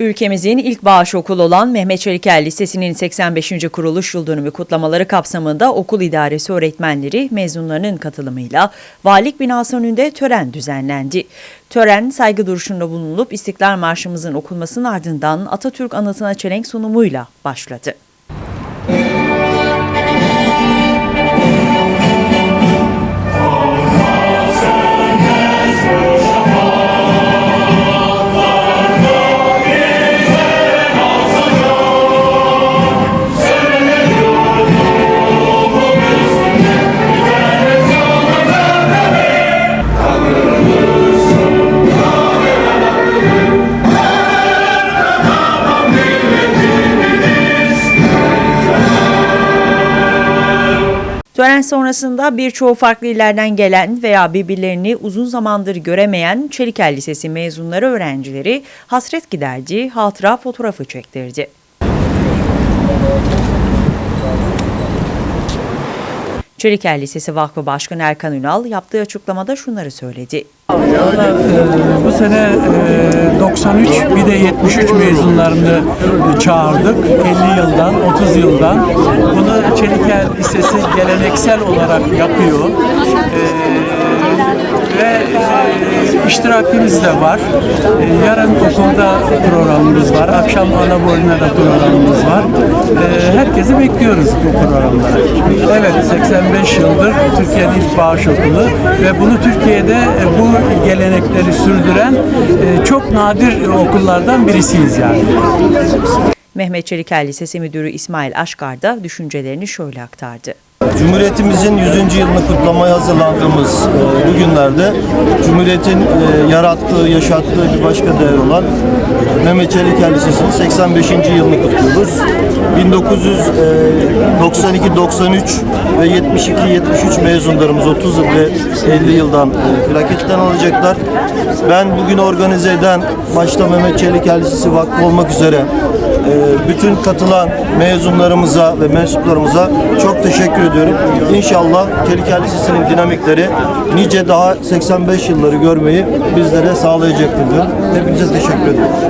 Ülkemizin ilk bağış okulu olan Mehmet Çelikel Lisesi'nin 85. kuruluş yıl dönümü kutlamaları kapsamında okul idaresi öğretmenleri mezunlarının katılımıyla valilik binası önünde tören düzenlendi. Tören saygı duruşunda bulunulup İstiklal Marşımızın okunmasının ardından Atatürk anıtına çelenk sunumuyla başladı. Tören sonrasında birçoğu farklı illerden gelen veya birbirlerini uzun zamandır göremeyen Çelikel Lisesi mezunları öğrencileri hasret giderci hatıra fotoğrafı çektirdi. Çelikel Lisesi Vakfı Başkanı Erkan Ünal yaptığı açıklamada şunları söyledi. E, bu sene e, 93 bir de 73 mezunlarını e, çağırdık. 50 yıldan, 30 yıldan. Bunu Çelikel Lisesi geleneksel olarak yapıyor. E, ve e, iştirakimiz de var. E, yarın okulda programımız var. Akşam ana boyuna da programımız var. E, herkesi bekliyoruz bu programlara. Evet 85 yıldır Türkiye'nin ilk bağış okulu ve bunu Türkiye'de e, bu gelenekleri sürdüren e, çok nadir okullardan birisiyiz yani. Mehmet Çelikel Lisesi Müdürü İsmail Aşkar da düşüncelerini şöyle aktardı. Cumhuriyetimizin 100. yılını kutlamaya hazırlandığımız e, bu günlerde Cumhuriyet'in e, yarattığı, yaşattığı bir başka değer olan Mehmet Çelikel Lisesi'nin 85. yılını kutluyoruz. 1992-93 ve 72-73 mezunlarımız 30 yıl ve 50 yıldan e, plaketten alacaklar. Ben bugün organize eden başta Mehmet Çelikel Lisesi Vakfı olmak üzere e, bütün katılan mezunlarımıza ve mensuplarımıza çok teşekkür ediyorum. İnşallah Çelikel Lisesi'nin dinamikleri nice daha 85 yılları görmeyi bizlere sağlayacaktır. Hepinize teşekkür ederim.